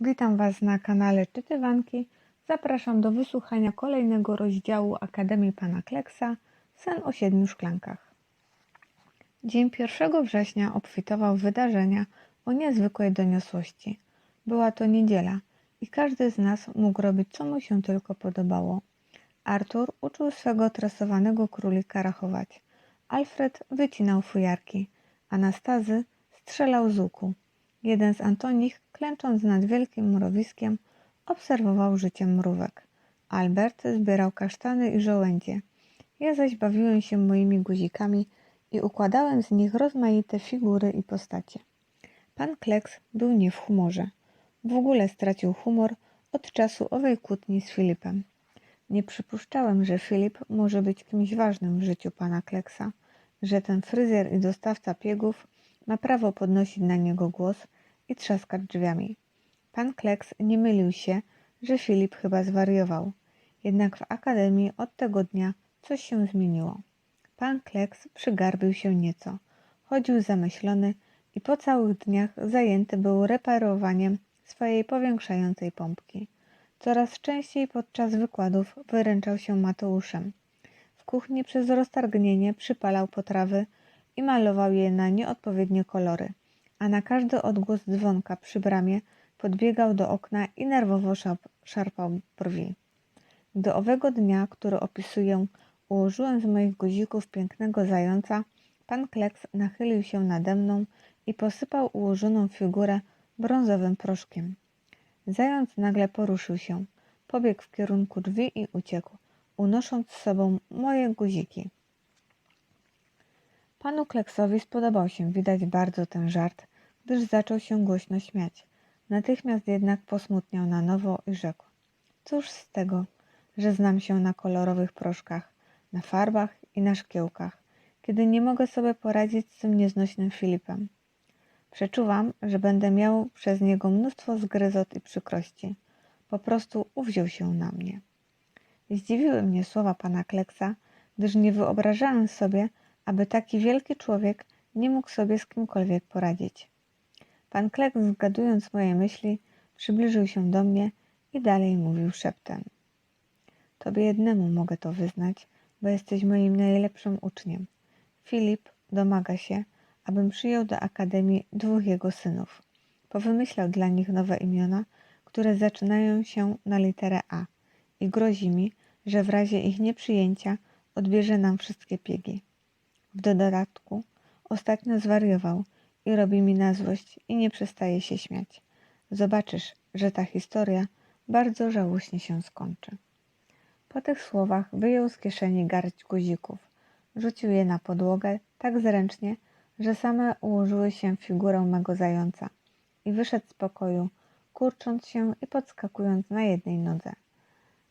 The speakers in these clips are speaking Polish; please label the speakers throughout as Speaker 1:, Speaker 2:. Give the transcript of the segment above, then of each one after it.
Speaker 1: Witam Was na kanale Czytywanki. Zapraszam do wysłuchania kolejnego rozdziału Akademii Pana Kleksa Sen o siedmiu szklankach. Dzień 1 września obfitował w wydarzenia o niezwykłej doniosłości. Była to niedziela i każdy z nas mógł robić co mu się tylko podobało. Artur uczył swego tresowanego królika rachować. Alfred wycinał fujarki. Anastazy strzelał z łuku. Jeden z Antonich, klęcząc nad wielkim mrowiskiem, obserwował życie mrówek. Albert zbierał kasztany i żołędzie. Ja zaś bawiłem się moimi guzikami i układałem z nich rozmaite figury i postacie. Pan Kleks był nie w humorze. W ogóle stracił humor od czasu owej kłótni z Filipem. Nie przypuszczałem, że Filip może być kimś ważnym w życiu pana Kleksa, że ten fryzjer i dostawca piegów ma prawo podnosić na niego głos i trzaskać drzwiami. Pan Kleks nie mylił się, że Filip chyba zwariował. Jednak w akademii od tego dnia coś się zmieniło. Pan Kleks przygarbił się nieco. Chodził zamyślony i po całych dniach zajęty był reperowaniem swojej powiększającej pompki. Coraz częściej podczas wykładów wyręczał się Mateuszem. W kuchni przez roztargnienie przypalał potrawy i malował je na nieodpowiednie kolory, a na każdy odgłos dzwonka przy bramie podbiegał do okna i nerwowo szarp szarpał brwi. Gdy owego dnia, który opisuję, ułożyłem z moich guzików pięknego zająca, pan Kleks nachylił się nade mną i posypał ułożoną figurę brązowym proszkiem. Zając nagle poruszył się, pobiegł w kierunku drzwi i uciekł, unosząc z sobą moje guziki. Panu Kleksowi spodobał się widać bardzo ten żart, gdyż zaczął się głośno śmiać. Natychmiast jednak posmutniał na nowo i rzekł: Cóż z tego, że znam się na kolorowych proszkach, na farbach i na szkiełkach, kiedy nie mogę sobie poradzić z tym nieznośnym Filipem. Przeczuwam, że będę miał przez niego mnóstwo zgryzot i przykrości. Po prostu uwziął się na mnie. Zdziwiły mnie słowa pana Kleksa, gdyż nie wyobrażałem sobie, aby taki wielki człowiek nie mógł sobie z kimkolwiek poradzić. Pan Kleks, zgadując moje myśli, przybliżył się do mnie i dalej mówił szeptem. Tobie jednemu mogę to wyznać, bo jesteś moim najlepszym uczniem. Filip domaga się, abym przyjął do akademii dwóch jego synów. Powymyślał dla nich nowe imiona, które zaczynają się na literę A i grozi mi, że w razie ich nieprzyjęcia odbierze nam wszystkie piegi. W dodatku ostatnio zwariował i robi mi na złość i nie przestaje się śmiać. Zobaczysz, że ta historia bardzo żałośnie się skończy. Po tych słowach wyjął z kieszeni garść guzików. Rzucił je na podłogę tak zręcznie, że same ułożyły się w figurę mego zająca i wyszedł z pokoju, kurcząc się i podskakując na jednej nodze.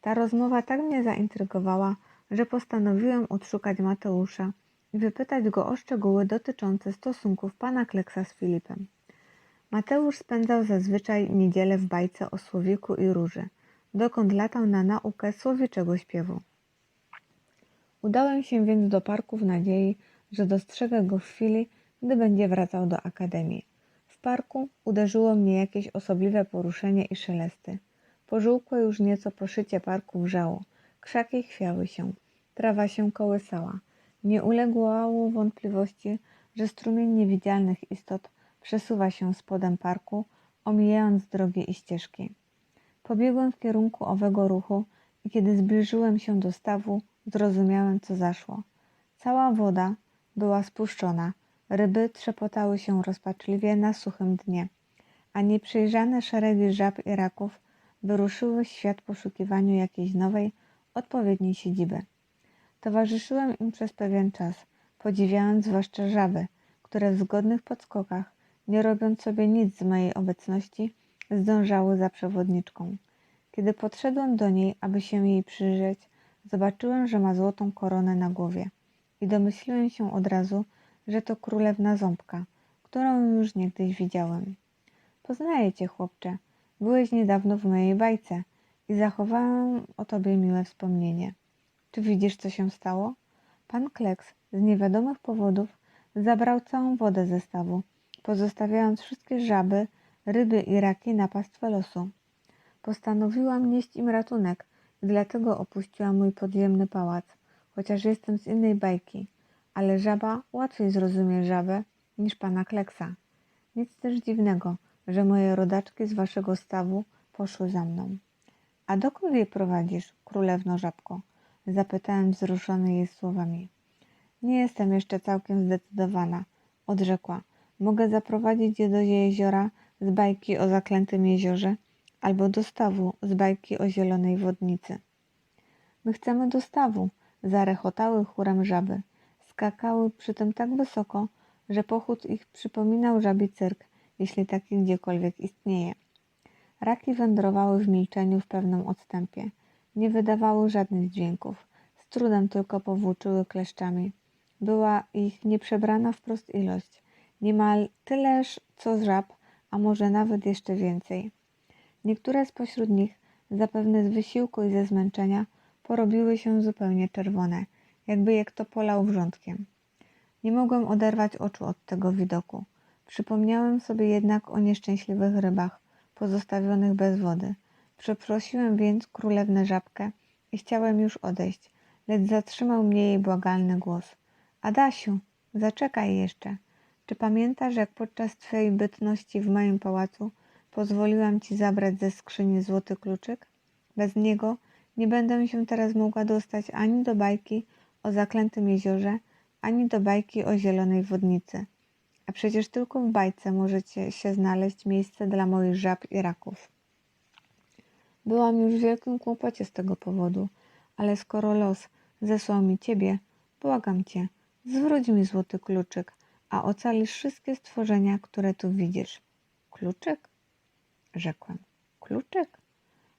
Speaker 1: Ta rozmowa tak mnie zaintrygowała, że postanowiłem odszukać Mateusza i wypytać go o szczegóły dotyczące stosunków pana Kleksa z Filipem. Mateusz spędzał zazwyczaj niedzielę w bajce o słowiku i róży, dokąd latał na naukę słowiczego śpiewu. Udałem się więc do parku w nadziei, że dostrzegę go w chwili, gdy będzie wracał do akademii. W parku uderzyło mnie jakieś osobliwe poruszenie i szelesty. Pożółkłe już nieco poszycie parku wrzało, krzaki chwiały się, trawa się kołysała. Nie uległo wątpliwości, że strumień niewidzialnych istot przesuwa się spodem parku, omijając drogi i ścieżki. Pobiegłem w kierunku owego ruchu i kiedy zbliżyłem się do stawu, zrozumiałem, co zaszło. Cała woda była spuszczona, ryby trzepotały się rozpaczliwie na suchym dnie, a nieprzejrzane szeregi żab i raków wyruszyły w świat poszukiwaniu jakiejś nowej, odpowiedniej siedziby. Towarzyszyłem im przez pewien czas, podziwiając zwłaszcza żaby, które w zgodnych podskokach, nie robiąc sobie nic z mojej obecności, zdążały za przewodniczką. Kiedy podszedłem do niej, aby się jej przyjrzeć, zobaczyłem, że ma złotą koronę na głowie i domyśliłem się od razu, że to królewna ząbka, którą już niegdyś widziałem. Poznaję cię, chłopcze. Byłeś niedawno w mojej bajce i zachowałem o tobie miłe wspomnienie. Czy widzisz, co się stało? Pan Kleks z niewiadomych powodów zabrał całą wodę ze stawu, pozostawiając wszystkie żaby ryby i raki na pastwę losu. Postanowiłam nieść im ratunek dlatego opuściłam mój podziemny pałac, chociaż jestem z innej bajki, ale żaba łatwiej zrozumie żabę niż pana Kleksa. Nic też dziwnego, że moje rodaczki z waszego stawu poszły za mną. A dokąd je prowadzisz, królewno żabko? Zapytałem wzruszony jej słowami. Nie jestem jeszcze całkiem zdecydowana, odrzekła. Mogę zaprowadzić je do jeziora z bajki o zaklętym jeziorze albo do stawu z bajki o zielonej wodnicy. My chcemy do stawu, zarechotały chórem żaby. Skakały przy tym tak wysoko, że pochód ich przypominał żabi cyrk, jeśli taki gdziekolwiek istnieje. Raki wędrowały w milczeniu w pewnym odstępie. Nie wydawały żadnych dźwięków. Z trudem tylko powłóczyły kleszczami. Była ich nieprzebrana wprost ilość. Niemal tyleż co żab, a może nawet jeszcze więcej. Niektóre spośród nich, zapewne z wysiłku i ze zmęczenia, porobiły się zupełnie czerwone, jakby je kto polał wrzątkiem. Nie mogłem oderwać oczu od tego widoku. Przypomniałem sobie jednak o nieszczęśliwych rybach, pozostawionych bez wody. Przeprosiłem więc królewnę żabkę i chciałem już odejść, lecz zatrzymał mnie jej błagalny głos. Adasiu, zaczekaj jeszcze. Czy pamiętasz, jak podczas twojej bytności w moim pałacu pozwoliłam ci zabrać ze skrzyni złoty kluczyk? Bez niego nie będę się teraz mogła dostać ani do bajki o zaklętym jeziorze, ani do bajki o zielonej wodnicy. A przecież tylko w bajce możecie się znaleźć miejsce dla moich żab i raków. Byłam już w wielkim kłopocie z tego powodu, ale skoro los zesłał mi ciebie, błagam cię, zwróć mi złoty kluczyk, a ocalisz wszystkie stworzenia, które tu widzisz. Kluczyk? Rzekłem. Kluczyk?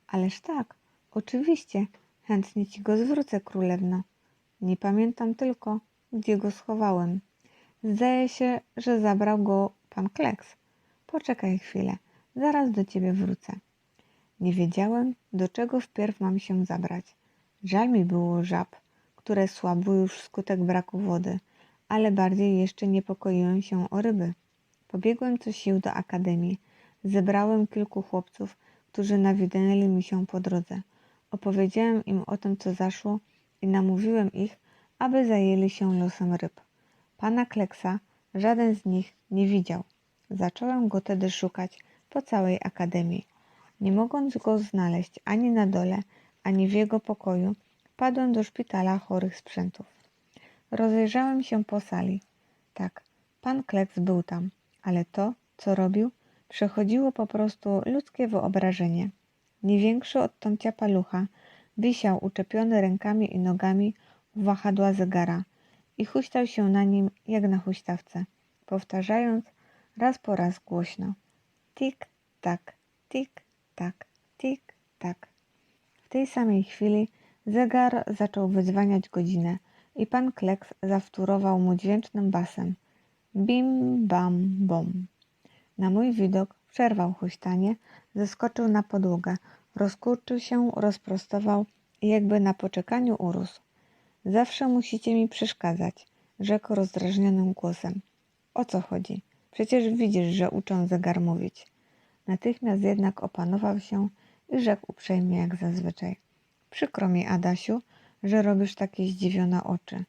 Speaker 1: Ależ tak, oczywiście, chętnie ci go zwrócę, królewno. Nie pamiętam tylko, gdzie go schowałem. Zdaje się, że zabrał go pan Kleks. Poczekaj chwilę, zaraz do ciebie wrócę. Nie wiedziałem, do czego wpierw mam się zabrać. Żal mi było żab, które słabły już wskutek braku wody, ale bardziej jeszcze niepokoiłem się o ryby. Pobiegłem co sił do akademii. Zebrałem kilku chłopców, którzy nawidnęli mi się po drodze. Opowiedziałem im o tym, co zaszło i namówiłem ich, aby zajęli się losem ryb. Pana Kleksa żaden z nich nie widział. Zacząłem go tedy szukać po całej akademii. Nie mogąc go znaleźć ani na dole, ani w jego pokoju, padłem do szpitala chorych sprzętów. Rozejrzałem się po sali. Tak, pan Kleks był tam, ale to, co robił, przechodziło po prostu ludzkie wyobrażenie. Nie większy od tomcia palucha, wisiał uczepiony rękami i nogami u wahadła zegara i huśtał się na nim jak na huśtawce, powtarzając raz po raz głośno tik, tak, tik, tak, tik, tak. W tej samej chwili zegar zaczął wyzwaniać godzinę i pan Kleks zawtórował mu dźwięcznym basem bim, bam, bom. Na mój widok przerwał huśtanie, zeskoczył na podłogę, rozkurczył się, rozprostował i jakby na poczekaniu urósł. Zawsze musicie mi przeszkadzać, rzekł rozdrażnionym głosem. O co chodzi? Przecież widzisz, że uczę zegar mówić. Natychmiast jednak opanował się i rzekł uprzejmie jak zazwyczaj. Przykro mi, Adasiu, że robisz takie zdziwione oczy.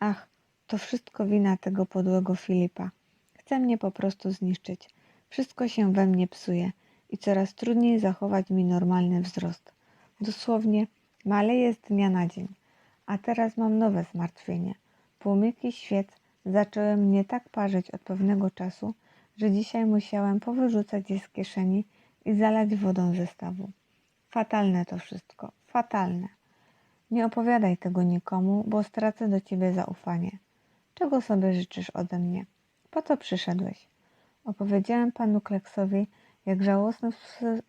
Speaker 1: Ach, to wszystko wina tego podłego Filipa. Chce mnie po prostu zniszczyć. Wszystko się we mnie psuje i coraz trudniej zachować mi normalny wzrost. Dosłownie maleję z dnia na dzień. A teraz mam nowe zmartwienie. Płomyki świec zaczęły mnie tak parzyć od pewnego czasu, że dzisiaj musiałem powyrzucać je z kieszeni i zalać wodą ze stawu. Fatalne to wszystko, fatalne. Nie opowiadaj tego nikomu, bo stracę do ciebie zaufanie. Czego sobie życzysz ode mnie? Po co przyszedłeś? Opowiedziałem panu Kleksowi, jak żałosne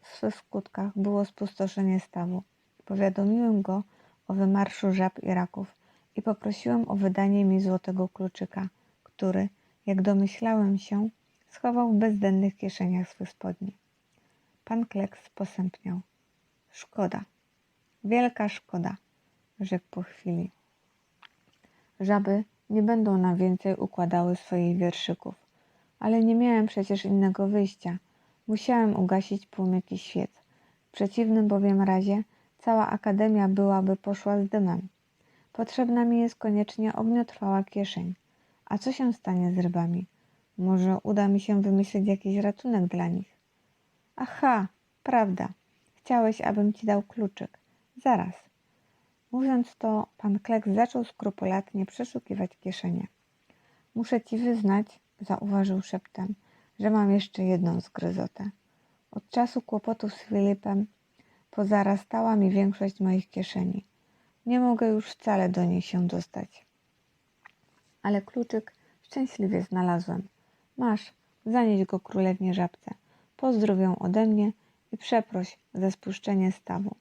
Speaker 1: w swych skutkach było spustoszenie stawu. Powiadomiłem go o wymarszu żab i raków i poprosiłem o wydanie mi złotego kluczyka, który, jak domyślałem się, schował w bezdennych kieszeniach swych spodni. Pan Kleks posępniał. Szkoda, wielka szkoda, rzekł po chwili. Żaby nie będą nam więcej układały swoich wierszyków, ale nie miałem przecież innego wyjścia. Musiałem ugasić płomyki świec. W przeciwnym bowiem razie cała akademia byłaby poszła z dymem. Potrzebna mi jest koniecznie ogniotrwała kieszeń. A co się stanie z rybami? Może uda mi się wymyślić jakiś ratunek dla nich. Aha, prawda. Chciałeś, abym ci dał kluczyk. Zaraz. Mówiąc to, pan Kleks zaczął skrupulatnie przeszukiwać kieszenie. Muszę ci wyznać, zauważył szeptem, że mam jeszcze jedną zgryzotę. Od czasu kłopotów z Filipem pozarastała mi większość moich kieszeni. Nie mogę już wcale do niej się dostać. Ale kluczyk szczęśliwie znalazłem. Masz, zanieś go królewnie żabce. Pozdrów ją ode mnie i przeproś za spuszczenie stawu.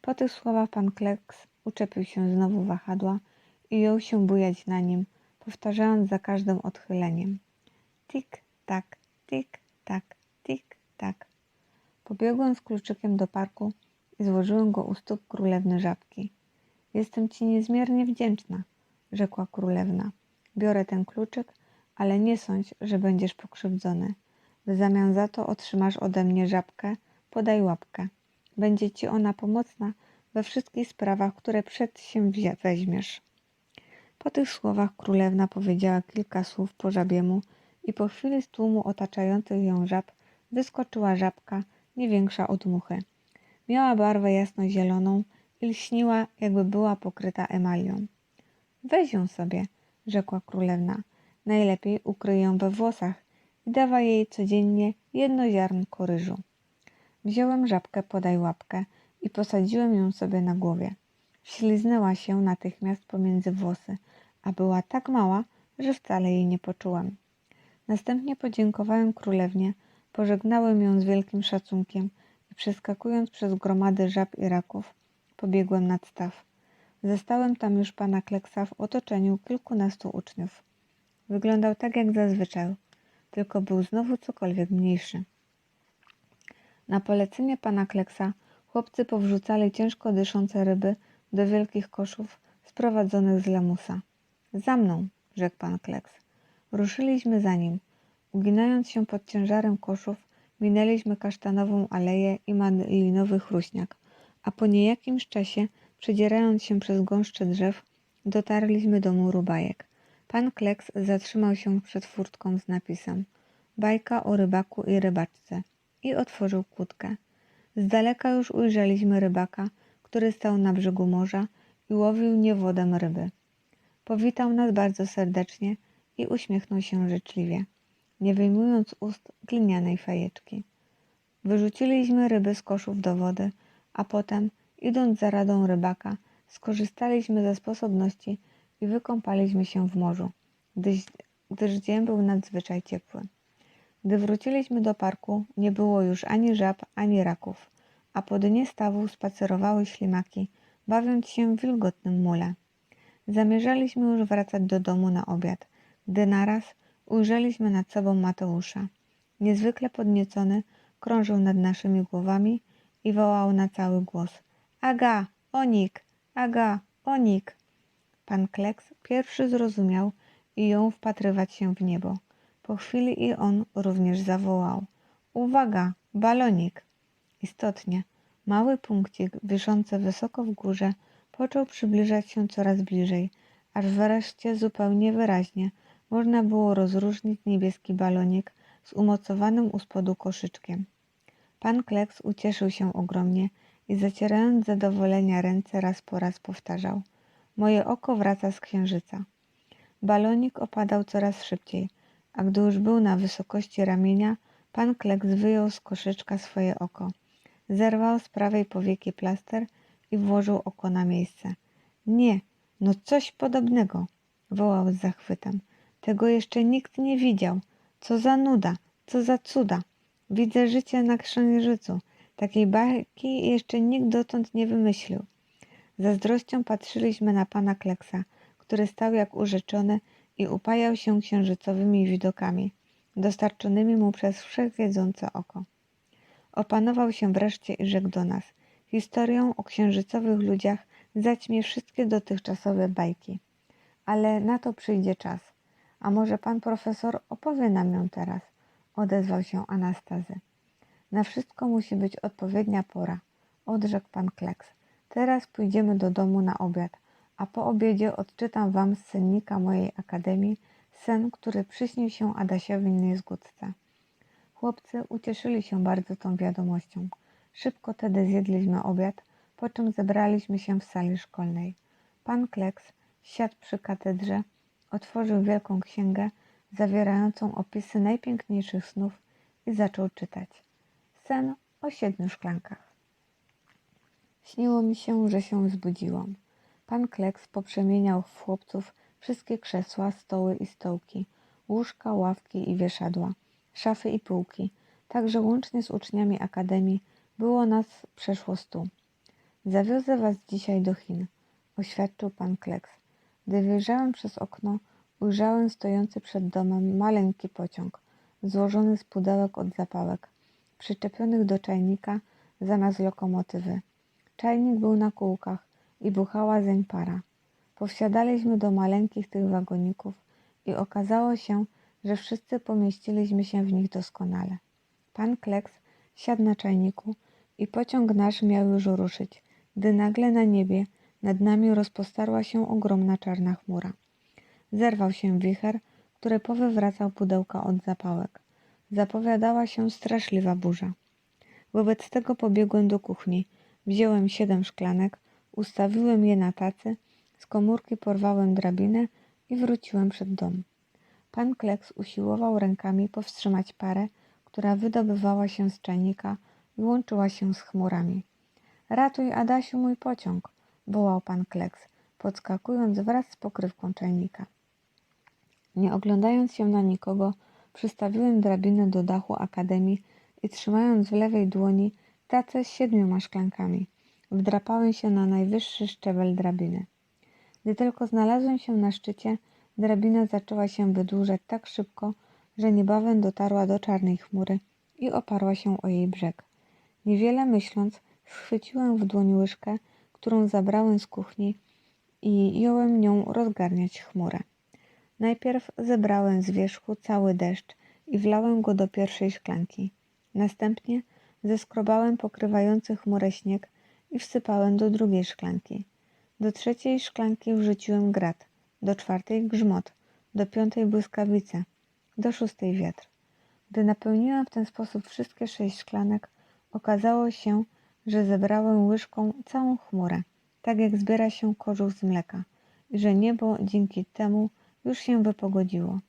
Speaker 1: Po tych słowach pan Kleks uczepił się znowu wahadła i jął się bujać na nim, powtarzając za każdym odchyleniem. Tik, tak, tik, tak, tik, tak. Pobiegłem z kluczykiem do parku i złożyłem go u stóp królewny żabki. Jestem ci niezmiernie wdzięczna, rzekła królewna. Biorę ten kluczyk, ale nie sądź, że będziesz pokrzywdzony. W zamian za to otrzymasz ode mnie żabkę, podaj łapkę. Będzie ci ona pomocna we wszystkich sprawach, które przed się weźmiesz. Po tych słowach królewna powiedziała kilka słów po żabiemu i po chwili z tłumu otaczających ją żab wyskoczyła żabka, nie większa od muchy. Miała barwę jasnozieloną i lśniła, jakby była pokryta emalią. Weź ją sobie, rzekła królewna. Najlepiej ukryj ją we włosach i dawaj jej codziennie jedno ziarnko ryżu. Wziąłem żabkę podaj łapkę i posadziłem ją sobie na głowie. Wśliznęła się natychmiast pomiędzy włosy, a była tak mała, że wcale jej nie poczułem. Następnie podziękowałem królewnie, pożegnałem ją z wielkim szacunkiem i przeskakując przez gromady żab i raków, pobiegłem nad staw. Zastałem tam już pana Kleksa w otoczeniu kilkunastu uczniów. Wyglądał tak jak zazwyczaj, tylko był znowu cokolwiek mniejszy. Na polecenie pana Kleksa chłopcy powrzucali ciężko dyszące ryby do wielkich koszów sprowadzonych z lamusa. Za mną, rzekł pan Kleks. Ruszyliśmy za nim. Uginając się pod ciężarem koszów, minęliśmy kasztanową aleję i malinowy chruśniak, a po niejakimś czasie, przedzierając się przez gąszcze drzew, dotarliśmy do muru bajek. Pan Kleks zatrzymał się przed furtką z napisem Bajka o rybaku i rybaczce i otworzył kłódkę. Z daleka już ujrzeliśmy rybaka, który stał na brzegu morza i łowił niewodem ryby. Powitał nas bardzo serdecznie i uśmiechnął się życzliwie, nie wyjmując ust glinianej fajeczki. Wyrzuciliśmy ryby z koszów do wody, a potem, idąc za radą rybaka, skorzystaliśmy ze sposobności i wykąpaliśmy się w morzu, gdyż, gdyż dzień był nadzwyczaj ciepły. Gdy wróciliśmy do parku, nie było już ani żab, ani raków, a po dnie stawu spacerowały ślimaki, bawiąc się w wilgotnym mule. Zamierzaliśmy już wracać do domu na obiad, gdy naraz ujrzeliśmy nad sobą Mateusza. Niezwykle podniecony, krążył nad naszymi głowami i wołał na cały głos. Aga, Onik, Aga, Onik. Pan Kleks pierwszy zrozumiał i jął wpatrywać się w niebo. Po chwili i on również zawołał. Uwaga, balonik! Istotnie, mały punkcik wiszący wysoko w górze począł przybliżać się coraz bliżej, aż wreszcie zupełnie wyraźnie można było rozróżnić niebieski balonik z umocowanym u spodu koszyczkiem. Pan Kleks ucieszył się ogromnie i zacierając zadowolenia ręce raz po raz powtarzał Moje oko wraca z księżyca. Balonik opadał coraz szybciej, a gdy już był na wysokości ramienia, pan Kleks wyjął z koszyczka swoje oko. Zerwał z prawej powieki plaster i włożył oko na miejsce. Nie, no coś podobnego, wołał z zachwytem. Tego jeszcze nikt nie widział. Co za nuda, co za cuda. Widzę życie na księżycu. Takiej bajki jeszcze nikt dotąd nie wymyślił. Zazdrością patrzyliśmy na pana Kleksa, który stał jak urzeczony i upajał się księżycowymi widokami, dostarczonymi mu przez wszechwiedzące oko. Opanował się wreszcie i rzekł do nas. Historią o księżycowych ludziach zaćmie wszystkie dotychczasowe bajki. Ale na to przyjdzie czas. A może pan profesor opowie nam ją teraz? Odezwał się Anastazy. Na wszystko musi być odpowiednia pora, odrzekł pan Kleks. Teraz pójdziemy do domu na obiad, a po obiedzie odczytam wam z sennika mojej akademii sen, który przyśnił się Adasiowi Niezgódce. Chłopcy ucieszyli się bardzo tą wiadomością. Szybko tedy zjedliśmy obiad, po czym zebraliśmy się w sali szkolnej. Pan Kleks siadł przy katedrze, otworzył wielką księgę zawierającą opisy najpiękniejszych snów i zaczął czytać. Sen o siedmiu szklankach. Śniło mi się, że się zbudziłam. Pan Kleks poprzemieniał w chłopców wszystkie krzesła, stoły i stołki, łóżka, ławki i wieszadła, szafy i półki. Także łącznie z uczniami akademii było nas przeszło stu. Zawiozę was dzisiaj do Chin, oświadczył pan Kleks. Gdy wyjrzałem przez okno, ujrzałem stojący przed domem maleńki pociąg, złożony z pudełek od zapałek, przyczepionych do czajnika zamiast lokomotywy. Czajnik był na kółkach i buchała zeń para. Powsiadaliśmy do maleńkich tych wagoników i okazało się, że wszyscy pomieściliśmy się w nich doskonale. Pan Kleks siadł na czajniku i pociąg nasz miał już ruszyć, gdy nagle na niebie nad nami rozpostarła się ogromna czarna chmura. Zerwał się wicher, który powywracał pudełka od zapałek. Zapowiadała się straszliwa burza. Wobec tego pobiegłem do kuchni, wziąłem siedem szklanek, ustawiłem je na tacy, z komórki porwałem drabinę i wróciłem przed dom. Pan Kleks usiłował rękami powstrzymać parę, która wydobywała się z czajnika i łączyła się z chmurami. Ratuj, Adasiu, mój pociąg, wołał pan Kleks, podskakując wraz z pokrywką czajnika. Nie oglądając się na nikogo, przystawiłem drabinę do dachu akademii i trzymając w lewej dłoni tacę z siedmioma szklankami, wdrapałem się na najwyższy szczebel drabiny. Gdy tylko znalazłem się na szczycie, drabina zaczęła się wydłużać tak szybko, że niebawem dotarła do czarnej chmury i oparła się o jej brzeg. Niewiele myśląc, schwyciłem w dłoń łyżkę, którą zabrałem z kuchni i jąłem nią rozgarniać chmurę. Najpierw zebrałem z wierzchu cały deszcz i wlałem go do pierwszej szklanki. Następnie zeskrobałem pokrywający chmurę śnieg i wsypałem do drugiej szklanki. Do trzeciej szklanki wrzuciłem grat, do czwartej grzmot, do piątej błyskawice, do szóstej wiatr. Gdy napełniłem w ten sposób wszystkie sześć szklanek, okazało się, że zebrałem łyżką całą chmurę, tak jak zbiera się kożuch z mleka, i że niebo dzięki temu już się wypogodziło.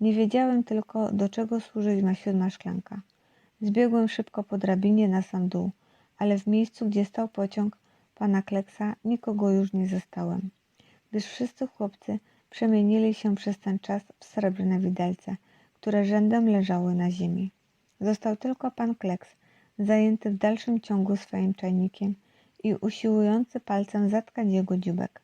Speaker 1: Nie wiedziałem tylko, do czego służyć ma siódma szklanka. Zbiegłem szybko po drabinie na sam dół, ale w miejscu, gdzie stał pociąg pana Kleksa, nikogo już nie zastałem, gdyż wszyscy chłopcy przemienili się przez ten czas w srebrne widelce, które rzędem leżały na ziemi. Został tylko pan Kleks, zajęty w dalszym ciągu swoim czajnikiem i usiłujący palcem zatkać jego dziubek.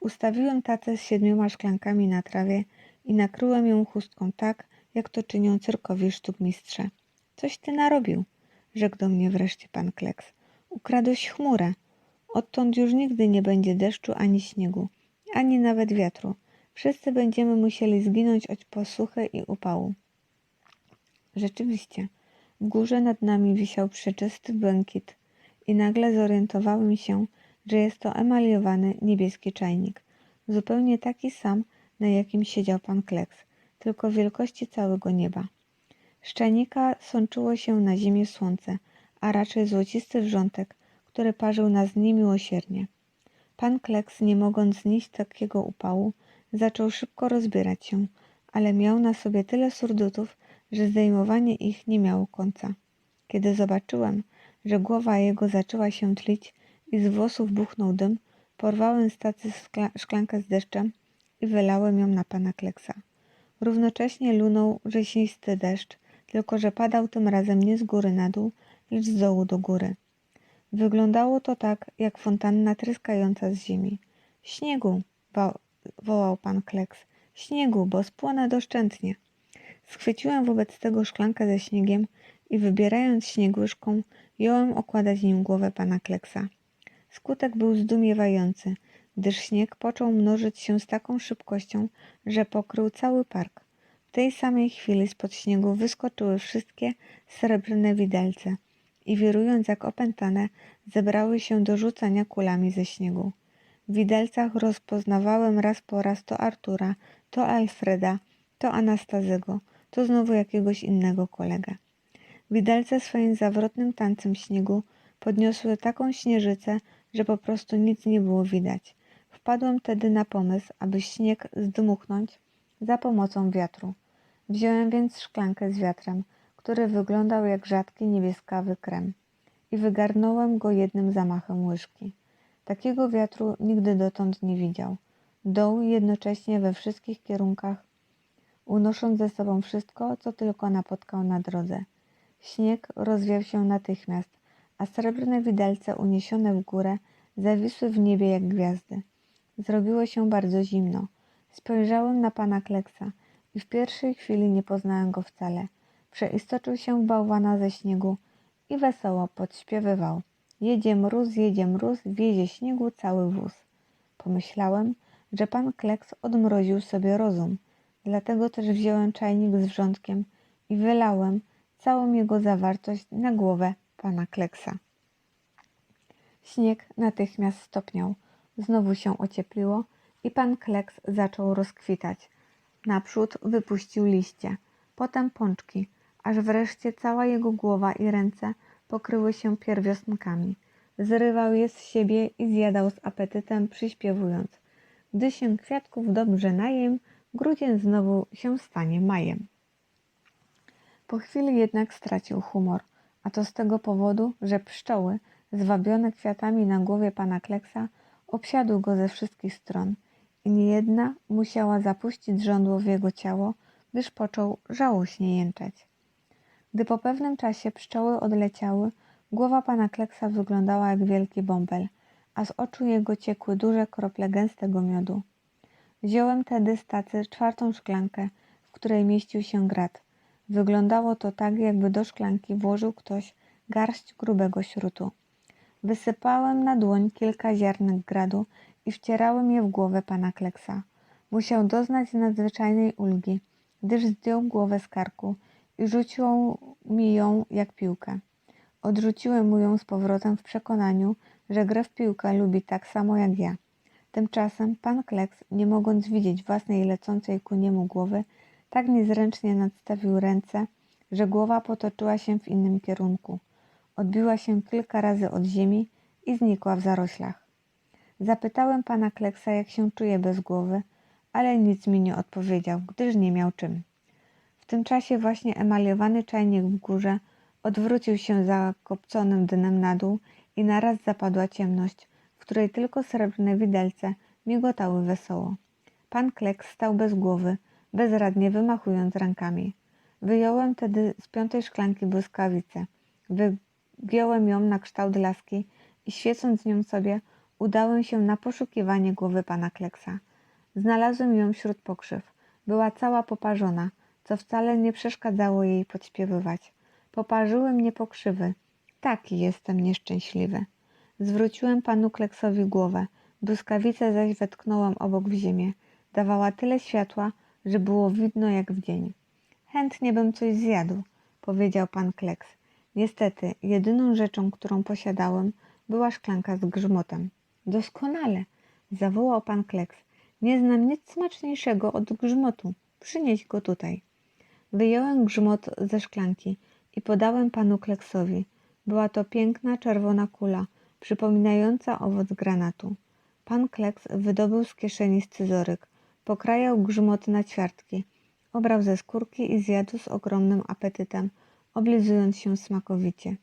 Speaker 1: Ustawiłem tacę z siedmioma szklankami na trawie i nakryłem ją chustką tak, jak to czynią cyrkowi sztukmistrze. Coś ty narobił, rzekł do mnie wreszcie pan Kleks. Ukradłeś chmurę. Odtąd już nigdy nie będzie deszczu ani śniegu, ani nawet wiatru. Wszyscy będziemy musieli zginąć od posuchy i upału. Rzeczywiście, w górze nad nami wisiał przeczysty błękit i nagle zorientowałem się, że jest to emaliowany niebieski czajnik, zupełnie taki sam, na jakim siedział pan Kleks, tylko wielkości całego nieba. Z czajnika sączyło się na ziemię słońce, a raczej złocisty wrzątek, który parzył nas niemiłosiernie. Pan Kleks, nie mogąc znieść takiego upału, zaczął szybko rozbierać się, ale miał na sobie tyle surdutów, że zdejmowanie ich nie miało końca. Kiedy zobaczyłem, że głowa jego zaczęła się tlić i z włosów buchnął dym, porwałem z tacy szklankę z deszczem i wylałem ją na pana Kleksa. Równocześnie lunął rześnisty deszcz, tylko że padał tym razem nie z góry na dół, lecz z dołu do góry. Wyglądało to tak, jak fontanna tryskająca z ziemi. Śniegu! wołał pan Kleks. Śniegu, bo spłonę doszczętnie. Schwyciłem wobec tego szklankę ze śniegiem i wybierając śnieg łyżką, jąłem okładać nim głowę pana Kleksa. Skutek był zdumiewający, gdyż śnieg począł mnożyć się z taką szybkością, że pokrył cały park. Tej samej chwili spod śniegu wyskoczyły wszystkie srebrne widelce i wirując jak opętane, zebrały się do rzucania kulami ze śniegu. W widelcach rozpoznawałem raz po raz to Artura, to Alfreda, to Anastazego, to znowu jakiegoś innego kolegę. Widelce swoim zawrotnym tancem śniegu podniosły taką śnieżycę, że po prostu nic nie było widać. Wpadłem tedy na pomysł, aby śnieg zdmuchnąć za pomocą wiatru. Wziąłem więc szklankę z wiatrem, który wyglądał jak rzadki niebieskawy krem i wygarnąłem go jednym zamachem łyżki. Takiego wiatru nigdy dotąd nie widział. Dął jednocześnie we wszystkich kierunkach, unosząc ze sobą wszystko, co tylko napotkał na drodze. Śnieg rozwiał się natychmiast, a srebrne widelce uniesione w górę zawisły w niebie jak gwiazdy. Zrobiło się bardzo zimno. Spojrzałem na pana Kleksa i w pierwszej chwili nie poznałem go wcale. Przeistoczył się w bałwana ze śniegu i wesoło podśpiewywał. Jedzie mróz, jedzie mróz, wiezie śniegu cały wóz. Pomyślałem, że pan Kleks odmroził sobie rozum. Dlatego też wziąłem czajnik z wrzątkiem i wylałem całą jego zawartość na głowę pana Kleksa. Śnieg natychmiast stopniał. Znowu się ociepliło i pan Kleks zaczął rozkwitać. Naprzód wypuścił liście, potem pączki, aż wreszcie cała jego głowa i ręce pokryły się pierwiosnkami. Zrywał je z siebie i zjadał z apetytem, przyśpiewując. Gdy się kwiatków dobrze najem, grudzień znowu się stanie majem. Po chwili jednak stracił humor, a to z tego powodu, że pszczoły, zwabione kwiatami na głowie pana Kleksa, obsiadły go ze wszystkich stron i niejedna musiała zapuścić żądło w jego ciało, gdyż począł żałośnie jęczeć. Gdy po pewnym czasie pszczoły odleciały, głowa pana Kleksa wyglądała jak wielki bąbel, a z oczu jego ciekły duże krople gęstego miodu. Wziąłem tedy z tacy czwartą szklankę, w której mieścił się grat. Wyglądało to tak, jakby do szklanki włożył ktoś garść grubego śrutu. Wysypałem na dłoń kilka ziarnek gradu i wcierałem je w głowę pana Kleksa. Musiał doznać nadzwyczajnej ulgi, gdyż zdjął głowę z karku i rzucił mi ją jak piłkę. Odrzuciłem mu ją z powrotem w przekonaniu, że grę w piłkę lubi tak samo jak ja. Tymczasem pan Kleks, nie mogąc widzieć własnej lecącej ku niemu głowy, tak niezręcznie nadstawił ręce, że głowa potoczyła się w innym kierunku. Odbiła się kilka razy od ziemi i znikła w zaroślach. Zapytałem pana Kleksa, jak się czuje bez głowy, ale nic mi nie odpowiedział, gdyż nie miał czym. W tym czasie właśnie emaliowany czajnik w górze odwrócił się zakopconym dnem na dół i naraz zapadła ciemność, w której tylko srebrne widelce migotały wesoło. Pan Kleks stał bez głowy, bezradnie wymachując rękami. Wyjąłem tedy z piątej szklanki błyskawicę. Wygiąłem ją na kształt laski i świecąc nią sobie, udałem się na poszukiwanie głowy pana Kleksa. Znalazłem ją wśród pokrzyw. Była cała poparzona, co wcale nie przeszkadzało jej podśpiewywać. Poparzyły mnie pokrzywy. Taki jestem nieszczęśliwy. Zwróciłem panu Kleksowi głowę. Błyskawicę zaś wetknąłem obok w ziemię. Dawała tyle światła, że było widno jak w dzień. Chętnie bym coś zjadł, powiedział pan Kleks. Niestety, jedyną rzeczą, którą posiadałem, była szklanka z grzmotem. Doskonale, zawołał pan Kleks. Nie znam nic smaczniejszego od grzmotu. Przynieś go tutaj. Wyjąłem grzmot ze szklanki i podałem panu Kleksowi. Była to piękna czerwona kula, przypominająca owoc granatu. Pan Kleks wydobył z kieszeni scyzoryk, pokrajał grzmot na ćwiartki, obrał ze skórki i zjadł z ogromnym apetytem, oblizując się smakowicie.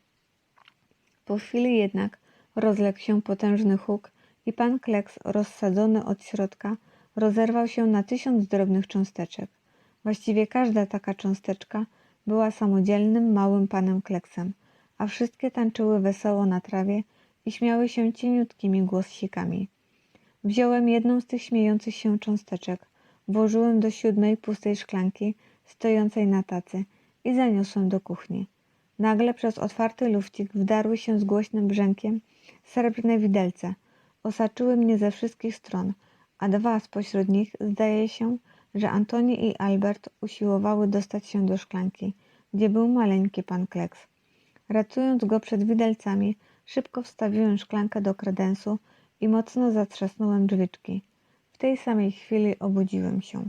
Speaker 1: Po chwili jednak rozległ się potężny huk i pan Kleks, rozsadzony od środka, rozerwał się na tysiąc drobnych cząsteczek. Właściwie każda taka cząsteczka była samodzielnym, małym panem Kleksem, a wszystkie tańczyły wesoło na trawie i śmiały się cieniutkimi głossikami. Wziąłem jedną z tych śmiejących się cząsteczek, włożyłem do siódmej pustej szklanki stojącej na tacy i zaniosłem do kuchni. Nagle przez otwarty lufcik wdarły się z głośnym brzękiem srebrne widelce. Osaczyły mnie ze wszystkich stron, a dwa spośród nich, zdaje się, że Antoni i Albert usiłowały dostać się do szklanki, gdzie był maleńki pan Kleks. Ratując go przed widelcami, szybko wstawiłem szklankę do kredensu i mocno zatrzasnąłem drzwiczki. W tej samej chwili obudziłem się.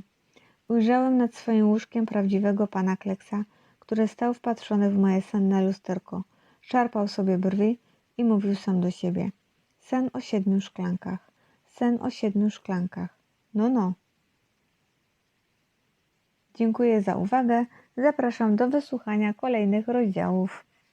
Speaker 1: Ujrzałem nad swoim łóżkiem prawdziwego pana Kleksa, który stał wpatrzony w moje senne lusterko, szarpał sobie brwi i mówił sam do siebie. Sen o siedmiu szklankach, sen o siedmiu szklankach. No, no. Dziękuję za uwagę. Zapraszam do wysłuchania kolejnych rozdziałów.